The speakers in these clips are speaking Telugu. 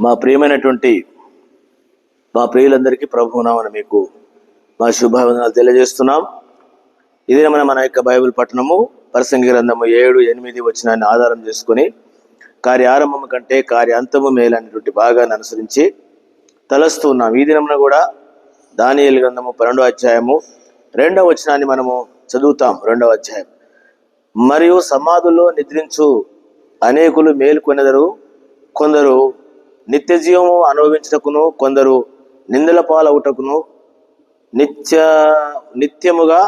మా ప్రియమైనటువంటి మా ప్రియులందరికీ ప్రభునామని మీకు మా శుభావందనాలు తెలియజేస్తున్నాం. ఇదే మన మన యొక్క బైబిల్ పట్టణము ప్రసంగి గ్రంథము ఏడు ఎనిమిది వచ్చినాన్ని ఆధారం చేసుకొని కార్యారంభము కంటే కార్యాంతము మేలైనటువంటి భాగాన్ని అనుసరించి తలస్తున్నాం ఈ దినమున కూడా దానియేలు గ్రంథము పన్నెండో అధ్యాయము రెండవ వచనాన్ని మనము చదువుతాం. రెండవ అధ్యాయం. మరియు సమాధుల్లో నిద్రించు అనేకులు మేలుకొనెదరు కొందరు నిత్య జీవము అనుభవించటకును కొందరు నిందల పాలవుటకును నిత్య నిత్యముగా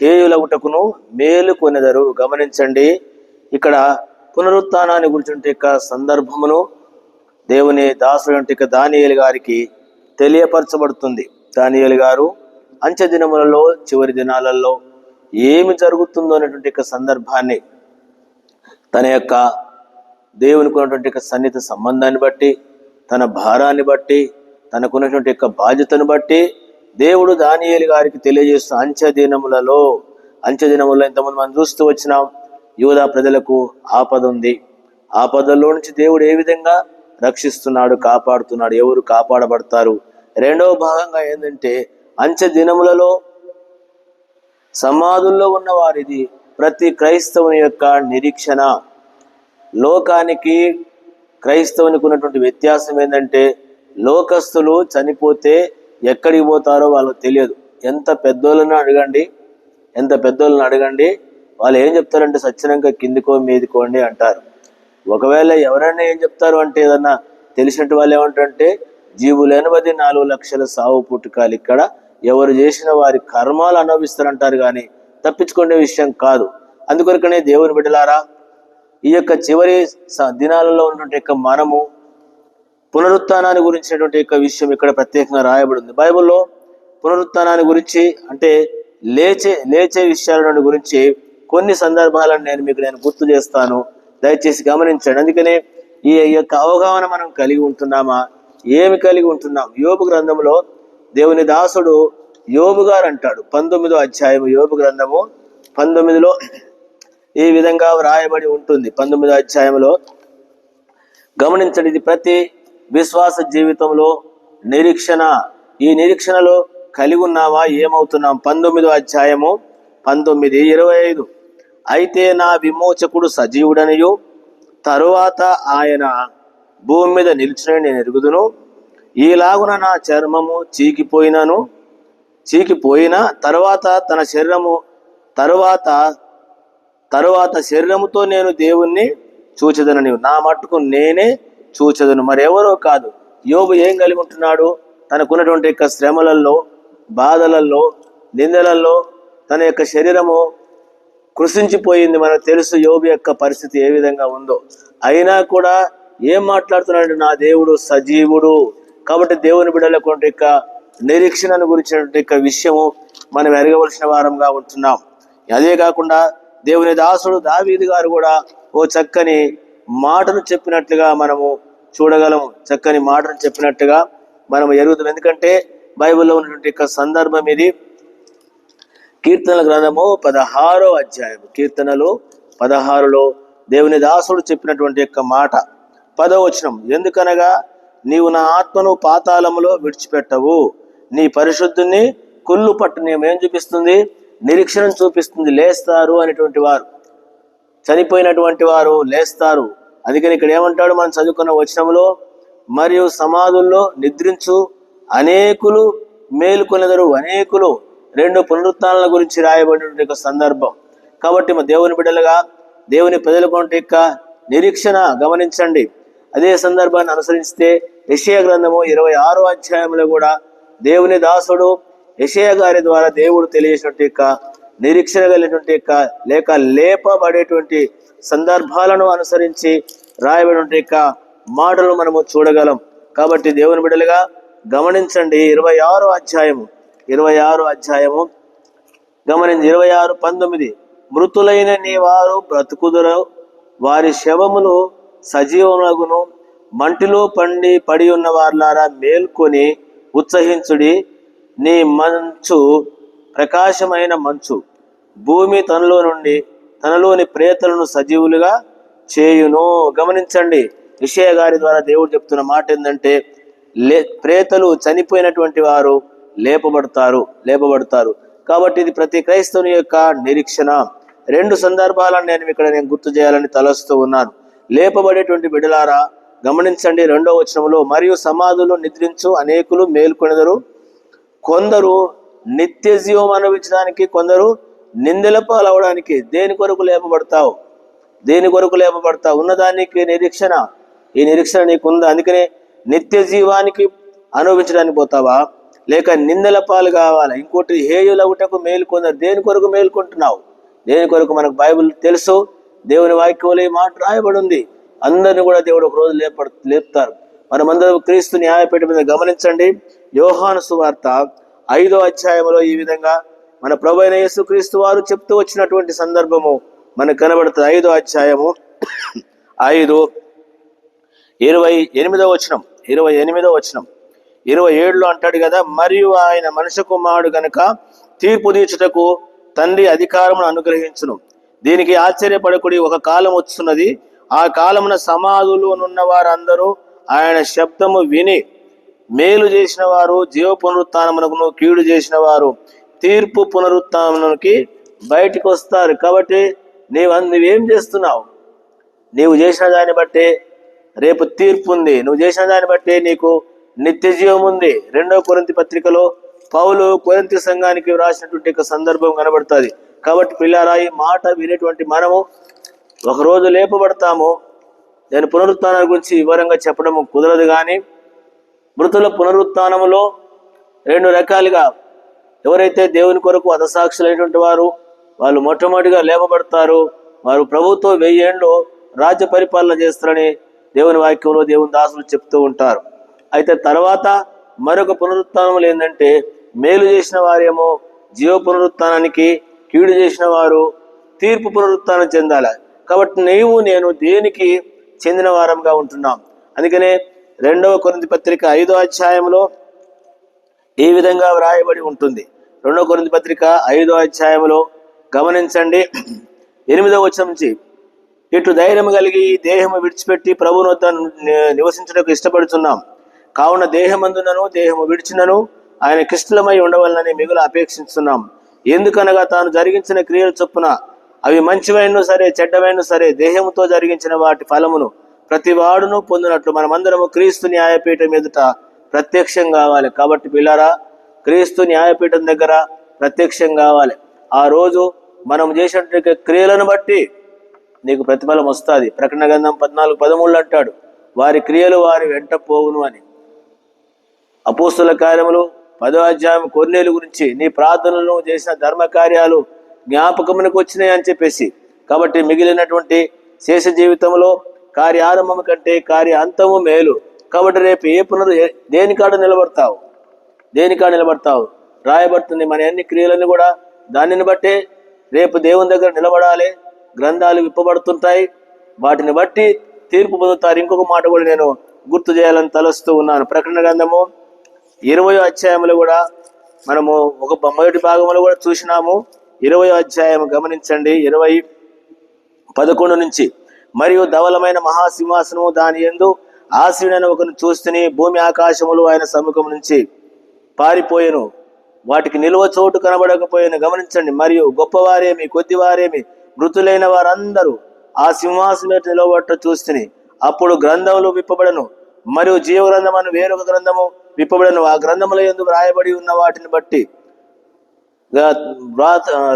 హేయులవుటకును మేలు కొనెదరు. గమనించండి ఇక్కడ పునరుత్థానాన్ని గురించి యొక్క సందర్భమును దేవుని దాసుడు యొక్క దానియలు గారికి తెలియపరచబడుతుంది. దానియలు గారు అంచె దినములలో చివరి దినాలలో ఏమి జరుగుతుందో అనేటువంటి యొక్క సందర్భాన్ని తన యొక్క దేవునికి ఉన్నటువంటి యొక్క సన్నిహిత సంబంధాన్ని బట్టి తన భారాన్ని బట్టి తనకున్నటువంటి యొక్క బాధ్యతను బట్టి దేవుడు దానియేలు గారికి తెలియజేస్తూ అంచె దినములలో అంచె దినములలో ఇంతమంది మనం చూస్తూ వచ్చినాం యువదా ప్రజలకు ఆపద ఉంది. ఆపదల్లో నుంచి దేవుడు ఏ విధంగా రక్షిస్తున్నాడు కాపాడుతున్నాడు ఎవరు కాపాడబడతారు? రెండవ భాగంగా ఏంటంటే అంచె దినములలో సమాధుల్లో ఉన్న వారిది ప్రతి క్రైస్తవుని యొక్క నిరీక్షణ. లోకానికి క్రైస్తవునికి ఉన్నటువంటి వ్యత్యాసం ఏంటంటే లోకస్తులు చనిపోతే ఎక్కడికి పోతారో వాళ్ళకి తెలియదు. ఎంత పెద్దోళ్ళని అడగండి ఎంత పెద్దోళ్ళని అడగండి వాళ్ళు ఏం చెప్తారంటే సచ్చినంక కిందికో మీదికోండి అంటారు. ఒకవేళ ఎవరైనా ఏం చెప్తారు అంటే ఏదన్నా తెలిసినట్టు వాళ్ళు ఏమంటారంటే పది నాలుగు లక్షల సావు పుట్టుకాలు ఇక్కడ. ఎవరు చేసిన వారి కర్మాలు అనుభవిస్తారంటారు కానీ తప్పించుకునే విషయం కాదు. అందుకొరకనే దేవుని బిడ్డలారా ఈ యొక్క చివరి స- దినాలలో ఉన్నటువంటి యొక్క మనము పునరుత్నాన్ని గురించినటువంటి యొక్క విషయం ఇక్కడ ప్రత్యేకంగా రాయబడి ఉంది బైబిల్లో పునరుత్నాన్ని గురించి అంటే లేచే లేచే విషయాలను గురించి కొన్ని సందర్భాలను నేను మీకు నేను గుర్తు చేస్తాను. దయచేసి గమనించండి. అందుకనే ఈ యొక్క అవగాహన మనం కలిగి ఉంటున్నామా? ఏమి కలిగి ఉంటున్నాం? యోబు గ్రంథంలో దేవుని దాసుడు యోబు గారు అంటాడు. పంతొమ్మిదో అధ్యాయము యోబు గ్రంథము పంతొమ్మిదిలో ఈ విధంగా వ్రాయబడి ఉంటుంది. పంతొమ్మిదో అధ్యాయంలో గమనించండి ఇది ప్రతి విశ్వాస జీవితంలో నిరీక్షణ. ఈ నిరీక్షణలో కలిగి ఉన్నావా? ఏమవుతున్నాం? పంతొమ్మిదో అధ్యాయము పంతొమ్మిది ఇరవై ఐదు. అయితే నా విమోచకుడు సజీవుడనియు తరువాత ఆయన భూమి మీద నిలిచిన నేను ఎరుగుదును. ఈలాగున నా చర్మము చీకిపోయినను చీకిపోయిన తర్వాత తన శరీరము తరువాత తరువాత శరీరముతో నేను దేవుణ్ణి చూచెదనని నా మట్టుకు నేనే చూచెదను. మరెవరో కాదు. యోగు ఏం కలిగి ఉంటున్నాడు? తనకున్నటువంటి యొక్క శ్రమలలో బాధలలో నిందలలో తన యొక్క శరీరము కృషించిపోయింది మనకు తెలుసు యోగు యొక్క పరిస్థితి ఏ విధంగా ఉందో. అయినా కూడా ఏం మాట్లాడుతున్నాడు నా దేవుడు సజీవుడు. కాబట్టి దేవుని బిడ్డలకు యొక్క నిరీక్షణను గురించినటువంటి యొక్క విషయము మనం ఎరగవలసిన వారంగా ఉంటున్నాం. అదే కాకుండా దేవుని దాసుడు దావీది గారు కూడా ఓ చక్కని మాటను చెప్పినట్లుగా మనము చూడగలము. చక్కని మాటను చెప్పినట్టుగా మనం ఎరుగుతాం ఎందుకంటే బైబిల్లో ఉన్నటువంటి యొక్క సందర్భం ఇది. కీర్తనల గ్రంథము పదహారో అధ్యాయం కీర్తనలు పదహారులో దేవుని దాసుడు చెప్పినటువంటి యొక్క మాట. పదవచనం ఎందుకనగా నీవు నా ఆత్మను పాతాళములో విడిచిపెట్టవు. నీ పరిశుద్ధుని కుళ్ళు పట్టు నీవు ఏం చూపిస్తుంది? నిరీక్షణ చూపిస్తుంది. లేస్తారు అనేటువంటి వారు. చనిపోయినటువంటి వారు లేస్తారు. అందుకని ఇక్కడ ఏమంటాడు? మనం చదువుకున్న వచనంలో మరియు సమాధుల్లో నిద్రించు అనేకులు మేలుకొనెదరు. అనేకులు రెండు పునరుత్నాల గురించి రాయబడినటువంటి ఒక సందర్భం. కాబట్టి మా దేవుని బిడ్డలుగా దేవుని ప్రజలకు ఉంటే యొక్క నిరీక్షణ గమనించండి. అదే సందర్భాన్ని అనుసరిస్తే విషయ గ్రంథము ఇరవై ఆరో అధ్యాయంలో కూడా దేవుని దాసుడు యశయ గారి ద్వారా దేవుడు తెలియజేసినట్టు యొక్క నిరీక్షణ కలిగినటువంటి యొక్క లేక లేపబడేటువంటి సందర్భాలను అనుసరించి రాయబడినటువంటి యొక్క మాటలు మనము చూడగలం. కాబట్టి దేవుని బిడ్డలుగా గమనించండి ఇరవై ఆరు అధ్యాయము. ఇరవై ఆరు అధ్యాయము. గమనించి ఇరవై ఆరు పంతొమ్మిది. మృతులైన నీ వారు బ్రతుకుదురు. వారి శవములు సజీవములగును. మంటిలో పండి పడి ఉన్న వారులారా మేల్కొని ఉత్సహించుడి. నీ మంచు ప్రకాశమైన మంచు. భూమి తనలో నుండి తనలోని ప్రేతలను సజీవులుగా చేయును. గమనించండి విషయ గారి ద్వారా దేవుడు చెప్తున్న మాట ఏంటంటే లే ప్రేతలు చనిపోయినటువంటి వారు లేపబడతారు లేపబడతారు. కాబట్టి ఇది ప్రతి క్రైస్తవుని యొక్క నిరీక్షణ. రెండు సందర్భాలను నేను ఇక్కడ నేను గుర్తు చేయాలని తలస్తూ ఉన్నాను. లేపబడేటువంటి బిడలారా గమనించండి రెండో వచనంలో మరియు సమాధులు నిద్రించు అనేకులు మేల్కొనెదరు కొందరు నిత్య జీవం అనుభవించడానికి కొందరు నిందల పాలవడానికి దేని కొరకు లేపబడతావు? దేని కొరకు లేపబడతావు? ఉన్నదానికి నిరీక్షణ. ఈ నిరీక్షణ నీకుందా? అందుకనే నిత్య జీవానికి అనుభవించడానికి పోతావా? లేక నిందల పాలు కావాలా? ఇంకోటి హేయులవుటకు మేలుకొందరు దేని కొరకు మేలుకుంటున్నావు? దేని కొరకు మనకు బైబిల్ తెలుసు? దేవుని వాక్యంలో ఈ మాట రాయబడి ఉంది అందరిని కూడా దేవుడు ఒక రోజు లేప లేపుతారు. మనమందరం క్రీస్తు న్యాయపేట మీద గమనించండి. యోహాను సువార్త ఐదో అధ్యాయంలో ఈ విధంగా మన ప్రభు అయిన యేసుక్రీస్తు వారు చెప్తూ వచ్చినటువంటి సందర్భము మనకు కనబడుతుంది. ఐదో అధ్యాయము ఐదు ఇరవై ఎనిమిదో వచనం ఇరవై ఎనిమిదో వచనం. ఇరవై ఏడులో అంటాడు కదా మరియు ఆయన మనుషు కుమారుడు గనుక తీర్పు తీర్చుటకు తండ్రి అధికారమును అనుగ్రహించును. దీనికి ఆశ్చర్యపడకుడి ఒక కాలం వస్తున్నది ఆ కాలమున సమాధులు ఉన్న వారందరూ ఆయన శబ్దము విని మేలు చేసిన వారు జీవ పునరుత్నమునకును కీడు చేసిన వారు తీర్పు పునరుత్నమునకి బయటికి వస్తారు. కాబట్టి నీవు నువ్వేం చేస్తున్నావు? నీవు చేసిన దాన్ని బట్టే రేపు తీర్పు ఉంది నువ్వు చేసిన దాన్ని బట్టే నీకు నిత్య జీవం ఉంది రెండో కొరింతి పత్రికలో పౌలు కొరింతి సంఘానికి వ్రాసినటువంటి ఒక సందర్భం కనబడుతుంది. కాబట్టి పిల్లారా ఈ మాట వినేటువంటి మనము ఒకరోజు లేపబడతాము. నేను పునరుత్నాల గురించి వివరంగా చెప్పడం కుదరదు కానీ మృతుల పునరుత్నములో రెండు రకాలుగా ఎవరైతే దేవుని కొరకు అధసాక్షులైనటువంటి వారు వాళ్ళు మొట్టమొదటిగా లేపబడతారు వారు ప్రభుత్వం వెయ్యేళ్ళు రాజ్య పరిపాలన చేస్తారని దేవుని వాక్యంలో దేవుని దాసులు చెప్తూ ఉంటారు. అయితే తర్వాత మరొక పునరుత్నములు ఏంటంటే మేలు చేసిన వారేమో జీవ పునరుత్నానికి కీడు చేసిన వారు తీర్పు పునరుత్నం చెందాలి. కాబట్టి నీవు నేను దేనికి చెందిన వారంగా ఉంటున్నాం? అందుకనే రెండవ కొరింథీ పత్రిక ఐదో అధ్యాయంలో ఈ విధంగా వ్రాయబడి ఉంటుంది. రెండవ కొరింథీ పత్రిక ఐదో అధ్యాయంలో గమనించండి. ఎనిమిదవ వచనం నుంచి ఇటు ధైర్యం కలిగి ఈ దేహము విడిచిపెట్టి ప్రభుని వద్ద నివసించడానికి ఇష్టపడుతున్నాం కావున దేహమందునను దేహము విడిచినను ఆయన కృష్ణులమై ఉండవలనని మిగులు అపేక్షిస్తున్నాం ఎందుకనగా తాను జరిగించిన క్రియల చొప్పున అవి మంచివైన సరే చెడ్డవైన సరే దేహముతో జరిగించిన వాటి ఫలమును ప్రతి వాడును పొందినట్లు మనమందరము క్రీస్తు న్యాయపీఠం ఎదుట ప్రత్యక్షం కావాలి. కాబట్టి పిల్లారా క్రీస్తు న్యాయపీఠం దగ్గర ప్రత్యక్షం కావాలి. ఆ రోజు మనం చేసినటువంటి క్రియలను బట్టి నీకు ప్రతిఫలం వస్తుంది. ప్రకటన గంధం పద్నాలుగు పదమూడు అంటాడు వారి క్రియలు వారి వెంట పోవును అని. అపోస్తుల కార్యములు పదో అధ్యాయం కొన్నేలు గురించి నీ ప్రార్థనలు చేసిన ధర్మ కార్యాలు జ్ఞాపకమునకు వచ్చినాయి అని చెప్పేసి కాబట్టి మిగిలినటువంటి శేష జీవితంలో కార్యారంభం కంటే కార్య అంతము మేలు. కాబట్టి రేపు ఏ పునరు దేనికాడ నిలబడతావు? దేనికాడ నిలబడతావు? రాయబడుతుంది మన అన్ని క్రియలను కూడా దానిని బట్టే రేపు దేవుని దగ్గర నిలబడాలి. గ్రంథాలు విప్పబడుతుంటాయి. వాటిని బట్టి తీర్పు పొందుతారు. ఇంకొక మాట కూడా నేను గుర్తు చేయాలని తలస్తూ ఉన్నాను. ప్రకటన గ్రంథము ఇరవై అధ్యాయంలో కూడా మనము ఒక మొదటి భాగంలో కూడా చూసినాము. ఇరవై అధ్యాయం గమనించండి. ఇరవై పదకొండు నుంచి మరియు ధవలమైన మహాసింహాసనము దాని ఎందు ఆశ్రయుడైన ఒకరిని చూస్తుని భూమి ఆకాశములు ఆయన సముఖం నుంచి పారిపోయెను. వాటికి నిలువ చోటు కనబడకపోయాను. గమనించండి మరియు గొప్పవారేమి కొద్దివారేమి మృతులైన వారందరూ ఆ సింహాసనం మీద నిలవబట్ట చూస్తుని అప్పుడు గ్రంథములు విప్పబడను. మరియు జీవ గ్రంథం అని వేరొక గ్రంథము విప్పబడను. ఆ గ్రంథముల ఎందు వ్రాయబడి ఉన్న వాటిని బట్టి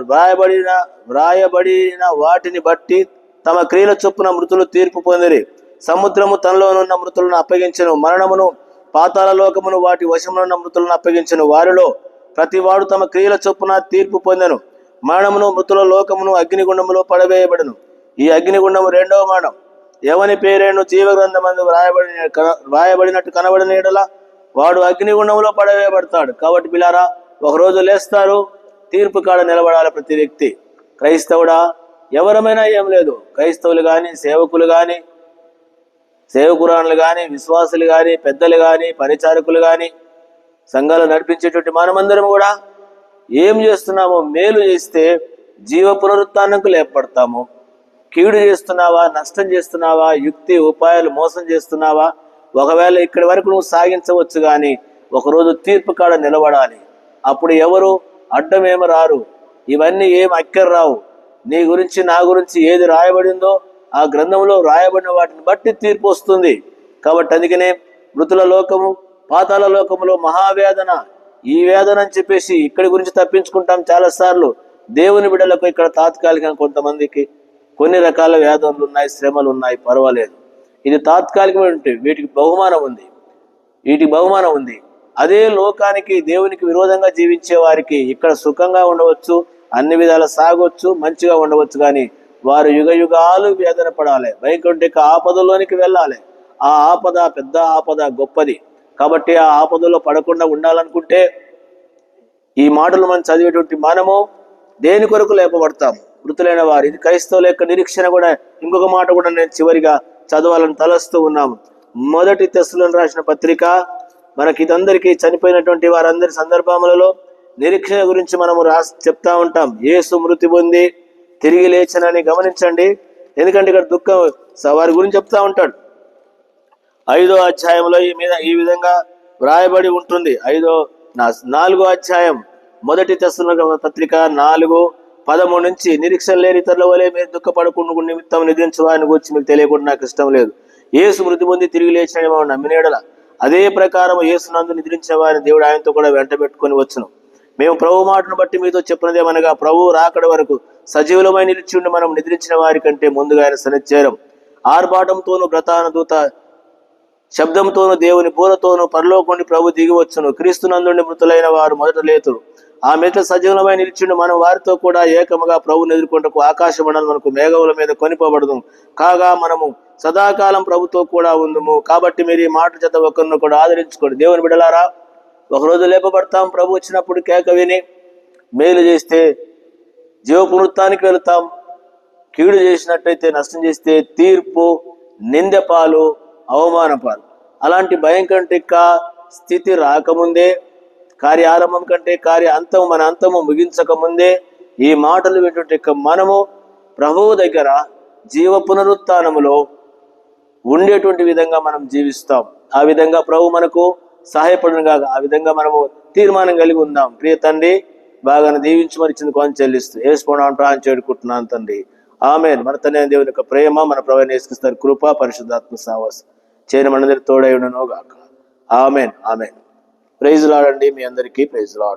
వ్రాయబడిన వ్రాయబడిన వాటిని బట్టి తమ క్రియల చొప్పున మృతులు తీర్పు పొందిరి. సముద్రము తనలోనున్న మృతులను అప్పగించను. మరణమును పాతాల లోకమును వాటి వశమునున్న మృతులను అప్పగించను. వారిలో ప్రతి వాడు తమ క్రియల చొప్పున తీర్పు పొందెను. మరణమును మృతుల లోకమును అగ్నిగుండములో పడవేయబడను. ఈ అగ్నిగుండము రెండవ మరణం. ఎవని పేరేను జీవగ్రంథమందు వ్రాయబడిన వ్రాయబడినట్టు కనబడిన వాడు అగ్నిగుండంలో పడవేయబడతాడు. కాబట్టి బిలారా ఒకరోజు లేస్తారు. తీర్పు కాడ నిలబడాలి ప్రతి వ్యక్తి. క్రైస్తవుడా ఎవరమైనా ఏం లేదు. క్రైస్తవులు కానీ సేవకులు కానీ సేవకురాణులు కానీ విశ్వాసులు కానీ పెద్దలు కానీ పరిచారకులు కానీ సంఘాలు నడిపించేటువంటి మనమందరం కూడా ఏం చేస్తున్నామో మేలు చేస్తే జీవ పునరుత్థానంకు లేపడతాము కీడు చేస్తున్నావా నష్టం చేస్తున్నావా యుక్తి ఉపాయాలు మోసం చేస్తున్నావా ఒకవేళ ఇక్కడి వరకు నువ్వు సాగించవచ్చు కానీ ఒకరోజు తీర్పు కాడ నిలబడాలి. అప్పుడు ఎవరు? అడ్డమేమి రారు ఇవన్నీ ఏం అక్కర రావు నీ గురించి నా గురించి ఏది రాయబడిందో ఆ గ్రంథంలో రాయబడిన వాటిని బట్టి తీర్పు వస్తుంది. కాబట్టి అందుకనే మృతుల లోకము పాతాల లోకములో మహావేదన ఈ వేదన అని చెప్పేసి ఇక్కడి గురించి తప్పించుకుంటాం చాలాసార్లు. దేవుని బిడ్డలకు ఇక్కడ తాత్కాలికంగా కొంతమందికి కొన్ని రకాల వేదనలు ఉన్నాయి శ్రమలు ఉన్నాయి పర్వాలేదు. ఇది తాత్కాలికమైన వీటికి బహుమానం ఉంది. వీటికి బహుమానం ఉంది. అదే లోకానికి దేవునికి విరోధంగా జీవించే వారికి ఇక్కడ సుఖంగా ఉండవచ్చు అన్ని విధాలు సాగవచ్చు మంచిగా ఉండవచ్చు కానీ వారు యుగ యుగాలు వేదన పడాలి. వైకుంఠిక ఆపదలోనికి వెళ్ళాలి. ఆ ఆపద పెద్ద ఆపద గొప్పది. కాబట్టి ఆ ఆపదలో పడకుండా ఉండాలనుకుంటే ఈ మాటలు మనం చదివేటువంటి మనము దేని కొరకు లేపబడతాం? మృతులైన వారు. ఇది క్రైస్తవుల యొక్క నిరీక్షణ కూడా. ఇంకొక మాట కూడా నేను చివరిగా చదవాలని తలస్తూ ఉన్నాము. మొదటి తెస్సులను రాసిన పత్రిక. మనకి ఇదందరికీ చనిపోయినటువంటి వారందరి సందర్భములలో నిరీక్షణ గురించి మనము రాసి చెప్తా ఉంటాం. యేసు మృతి పొంది తిరిగి లేచనని గమనించండి. ఎందుకంటే ఇక్కడ దుఃఖం వారి గురించి చెప్తా ఉంటాడు. ఐదో అధ్యాయంలో ఈ మీద ఈ విధంగా వ్రాయబడి ఉంటుంది. ఐదో నా- నాలుగో అధ్యాయం మొదటి తెస్తున్న పత్రిక నాలుగు పదమూడు నుంచి నిరీక్షణ లేని ఇతరుల వలె మీరు దుఃఖపడకుండా నిమిత్తం నిద్రించు వారిని గురించి మీకు తెలియకుండా నాకు ఇష్టం లేదు. ఏసు మృతి పొంది తిరిగి లేచిన నమ్మినేడల. అదే ప్రకారం యేసు నందు వారిని దేవుడు ఆయనతో కూడా వెంట పెట్టుకొని వచ్చును. మేము ప్రభు మాటను బట్టి మీతో చెప్పినదేమనగా ప్రభు రాకడ వరకు సజీవులమై నిలిచి ఉండి మనం నిద్రించిన వారి కంటే ముందుగా ఆయన సనిచ్చారం ఆర్భాటంతోనూ ప్రధాన దూత శబ్దంతోనూ దేవుని పూలతోనూ పరలోకొని ప్రభు దిగి వచ్చును. క్రీస్తునందుండి మృతులైన వారు మొదట లేతురు. ఆ మిగతా సజీవమై నిలిచిండు మనం వారితో కూడా ఏకముగా ప్రభుని ఎదుర్కొంటకు ఆకాశ మండలం మనకు మేఘముల మీద కొనిపోబడదు. కాగా మనము సదాకాలం ప్రభుతో కూడా ఉందము. కాబట్టి మీరు ఈ మాట చేత ఒకరిని కూడా ఆదరించుకోండి. దేవుని బిడలారా ఒకరోజు లేపబడతాం ప్రభు వచ్చినప్పుడు కేక విని మేలు చేస్తే జీవ వెళతాం. కీడు చేసినట్టయితే నష్టం చేస్తే తీర్పు నిందెపాలు అవమానపాలు అలాంటి భయం కంటే స్థితి రాకముందే కార్య ఆరంభం కంటే కార్య అంతం మన అంతము ముగించక ముందే ఈ మాటలు వింటుంటే మనము ప్రభువు దగ్గర జీవ పునరుత్నములో ఉండేటువంటి విధంగా మనం జీవిస్తాం. ఆ విధంగా ప్రభు మనకు సహాయపడును కాక ఆ విధంగా మనము తీర్మానం కలిగి ఉందాం. ప్రియ తండ్రి బాగా దీవించి మరిచింది కొని చెల్లిస్తూ వేసుకోవడం ప్రాణం చేడుకుంటున్నాను తండ్రి. ఆమె మన తండ్రి దేవుని యొక్క ప్రేమ మన ప్రవణ వేసుకొస్తారు కృప పరిశుద్ధాత్మ సావాస్. చేయని మనందరి తోడై గాక ఆమెన్. ఆమెన్. ప్రైజ్ లాడండి మీ అందరికీ ప్రైజ్ లాడ్.